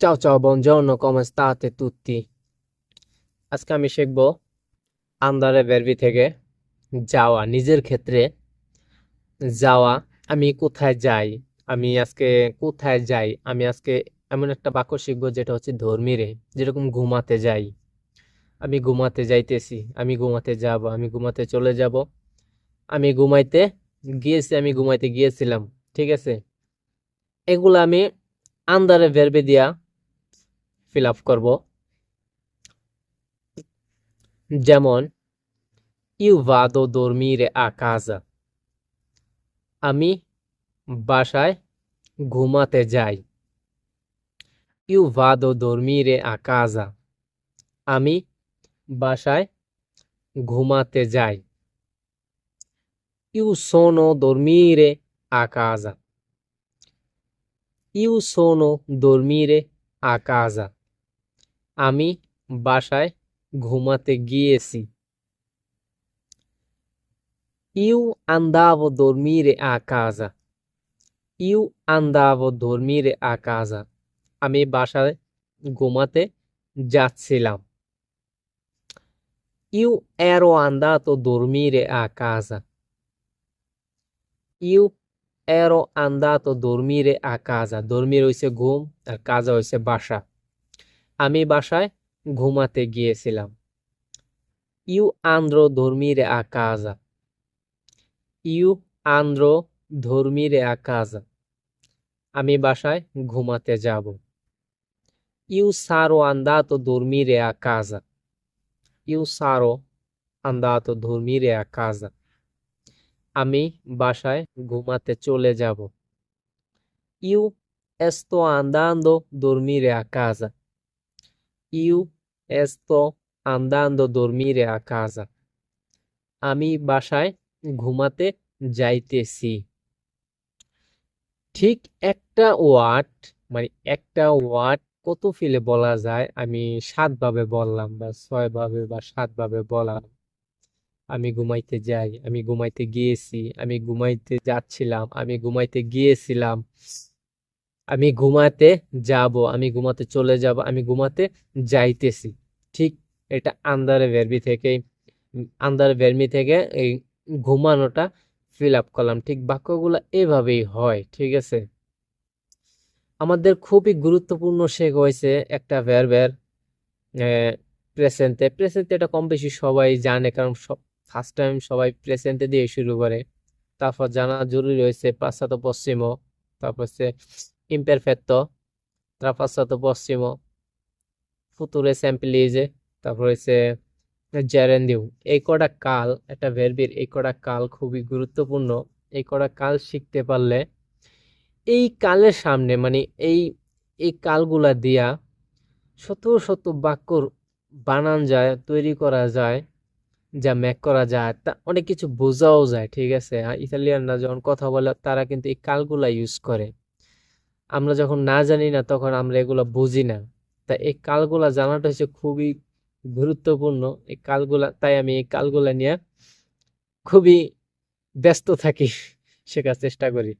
Ciao ciao, buongiorno, come state tutti? আজকে আমি শিখব আন্দারে ভার্বি থেকে যাওয়া নিজের ক্ষেত্রে যাওয়া আমি কোথায় যাই আমি আজকে কোথায় যাই আমি আজকে এমন একটা বাক্য শিখব যেটা হচ্ছে ধর্মীরে যেরকম ঘুমাতে যাই। আমি ঘুমাতে যাইতেছি আমি ঘুমাতে যাব আমি ঘুমাতে চলে যাব। আমি ঘুমাইতে গিয়েছি আমি ঘুমাইতে গিয়েছিলাম ঠিক আছে? এগুলো আমি আন্দারে ভার্বে দিয়া ফিল আপ করব যেমন ইউ ভাদো a casa আমি বাসায় ঘুমাতে যাই ইউ ভাদো a casa আমি বাসায় ঘুমাতে যাই ইউ dormire a casa ইউ dormire a casa আমি বাসায় ঘুমাতে গিয়েছি। ইউ আন্দাব ধর্মীরে আকাজা। ইউ আন্দাব ধর্মীরে আকাজা। আমি বাসায় ঘুমাতে যাচ্ছিলাম। ইউ এরো আন্দা তো ধর্মীরে আকাজা। ইউ এরো আন্দা তো ধর্মীরে আকাজা। ধর্মীর হয়েছে ঘুম, আর কাজা হয়েছে বাসা। আমি বাসায় ঘুমাতে গিয়েছিলাম। ইউ আন্দ্র ধর্মীরে আকাজা। ইউ আন্দ্র ধর্মীরে আকাজা। আমি বাসায় ঘুমাতে যাব। ইউ সারো আন্দাত ধর্মীরে আকাজা। ইউ সারো আন্দাত ধর্মীরে আকাজা। আমি বাসায় ঘুমাতে চলে যাব। ইউ এস্ত আন্দান্দ ধর্মীরে আকাজা। ইউ sto andando dormire a casa. আমি বাসায় ঘুমাতে যাইতেছি। ঠিক একটা ওয়ার্ড মানে একটা ওয়ার্ড কত ফিলে বলা যায়? আমি সাতভাবে বললাম বা ছয়ভাবে বা সাতভাবে বললাম। আমি ঘুমাইতে যাই, আমি ঘুমাইতে গিয়েছি, আমি ঘুমাইতে যাচ্ছিলাম, আমি ঘুমাইতে গিয়েছিলাম। আমি ঘুমাতে যাব, আমি ঘুমাতে চলে যাব, আমি ঘুমাতে যাইতেছি। ঠিক এটা আন্দারে ভেরবি থেকে আন্দারে ভেরমি থেকে এই ঘুমানোটা ফিল আপ করলাম। ঠিক বাক্যগুলো এভাবেই হয়, ঠিক আছে? আমাদের খুবই গুরুত্বপূর্ণ শেখ হয়েছে একটা ভ্যারবের প্রেসেন্টে প্রেসেন্টে এটা কম বেশি সবাই জানে, কারণ সব ফার্স্ট টাইম সবাই প্রেসেন্টে দিয়ে শুরু করে। তারপর জানা জরুরি হয়েছে, পাশ্চাত্য পশ্চিম তারপর হচ্ছে ইমপারফেক্টো ট্রাপাশ্চাত্য পশ্চিম ফুতুরে স্যাম্পলিজে তারপর হচ্ছে জেরেন্ডিউ এই কটা কাল একটা ভেরবির এই কটা কাল খুবই গুরুত্বপূর্ণ এই কটা কাল শিখতে পারলে এই কালের সামনে মানে এই এই কালগুলা দিয়া শত শত বাক্য বানান যায় তৈরি করা যায় যা ম্যাক করা যায় তা অনেক কিছু বোঝাও যায় ঠিক আছে ইতালিয়ানরা যখন কথা বলে তারা কিন্তু এই কালগুলা ইউজ করে আমরা যখন না জানি না, তখন আমরা এগুলো বুঝি না। তাই এই কালগুলা জানাটা হচ্ছে খুবই গুরুত্বপূর্ণ। এই কালগুলা, তাই আমি এই কালগুলা নিয়ে খুবই ব্যস্ত থাকি, শেখার চেষ্টা করি।